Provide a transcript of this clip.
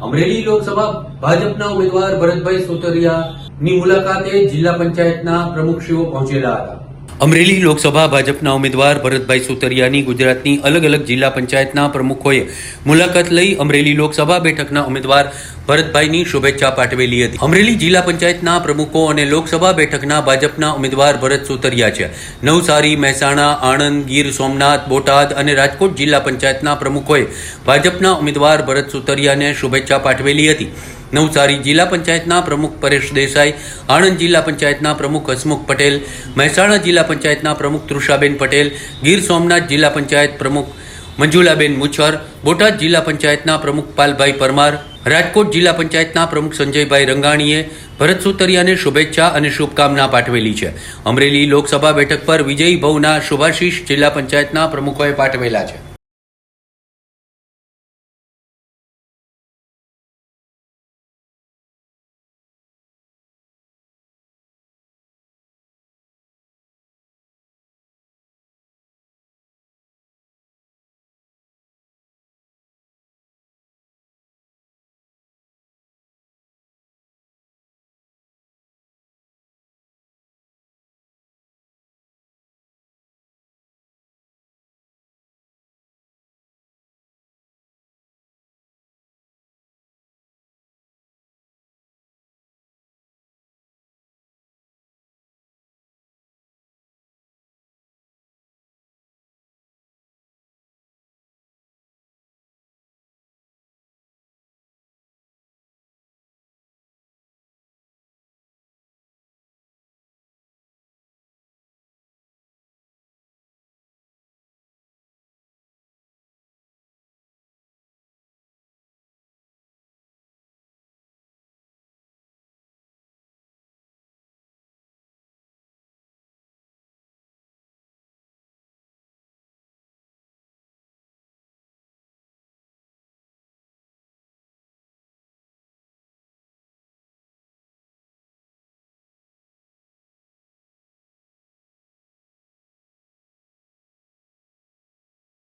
અમરેલી લોકસભા ભાજપના ઉમેદવાર ભરતભાઈ સોતરિયાની મુલાકાતે જિલ્લા પંચાયતના પ્રમુખશ્રીઓ પહોંચેલા હતા. અમરેલી લોકસભા ભાજપના ઉમેદવાર ભરતભાઈ સુતરિયાની ગુજરાતની અલગ અલગ જિલ્લા પંચાયતના પ્રમુખોએ મુલાકાત લઈ અમરેલી લોકસભા બેઠકના ઉમેદવાર ભરતભાઈની શુભેચ્છા પાઠવેલી હતી. અમરેલી જિલ્લા પંચાયતના પ્રમુખો અને લોકસભા બેઠકના ભાજપના ઉમેદવાર ભરત સુતરિયા છે. નવસારી, મહેસાણા, આણંદ, ગીર, સોમનાથ, બોટાદ અને રાજકોટ જિલ્લા પંચાયતના પ્રમુખોએ ભાજપના ઉમેદવાર ભરત સુતરિયાને શુભેચ્છા પાઠવેલી હતી. નવસારી જિલ્લા પંચાયતના પ્રમુખ પરેશ દેસાઈ, આણંદ જિલ્લા પંચાયતના પ્રમુખ હસમુખ પટેલ, મહેસાણા જિલ્લા પંચાયતના પ્રમુખ તૃષાબેન પટેલ, ગીર સોમનાથ જિલ્લા પંચાયત પ્રમુખ મંજુલાબેન મુછર, બોટાદ જિલ્લા પંચાયતના પ્રમુખ પાલભાઈ પરમાર, રાજકોટ જિલ્લા પંચાયતના પ્રમુખ સંજયભાઈ રંગાણીએ ભરત સુતરિયાને શુભેચ્છા અને શુભકામના પાઠવેલી છે. અમરેલી લોકસભા બેઠક પર વિજયી ભવના શુભાશીષ જિલ્લા પંચાયતના પ્રમુખોએ પાઠવેલા છે.